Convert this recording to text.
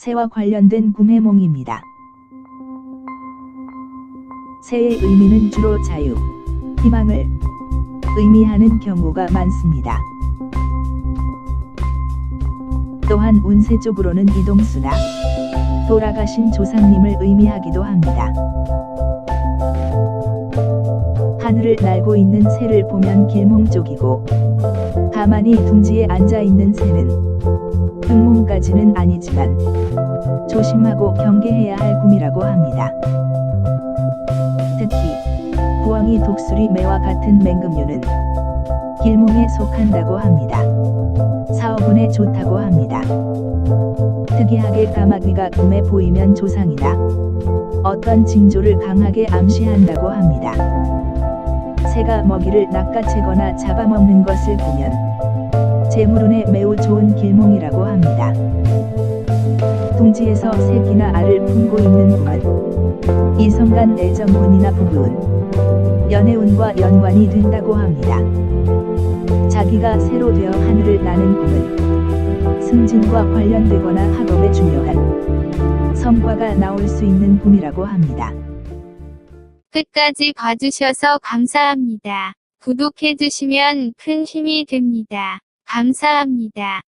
새와 관련된 구매몽입니다. 새의 의미는 주로 자유, 희망을 의미하는 경우가 많습니다. 또한 운세 쪽으로는 이동수나 돌아가신 조상님을 의미하기도 합니다. 하늘을 날고 있는 새를 보면 길몽 쪽이고 가만히 둥지에 앉아 있는 새는 흑몽까지는 아니지만 조심하고 경계해야 할 꿈이라고 합니다. 특히 부엉이 독수리 매와 같은 맹금류는 길몽에 속한다고 합니다. 사업운에 좋다고 합니다. 특이하게 까마귀가 꿈에 보이면 조상이나 어떤 징조를 강하게 암시한다고 합니다. 새가 먹이를 낚아채거나 잡아먹는 것을 보면 재물운에 매우 좋은 길몽이라고 합니다. 둥지에서 새끼나 알을 품고 있는 꿈은 이성 간 애정운이나 부부운, 연애운과 연관이 된다고 합니다. 자기가 새로 되어 하늘을 나는 꿈은 승진과 관련되거나 학업에 중요한 성과가 나올 수 있는 꿈이라고 합니다. 끝까지 봐주셔서 감사합니다. 구독해주시면 큰 힘이 됩니다. 감사합니다.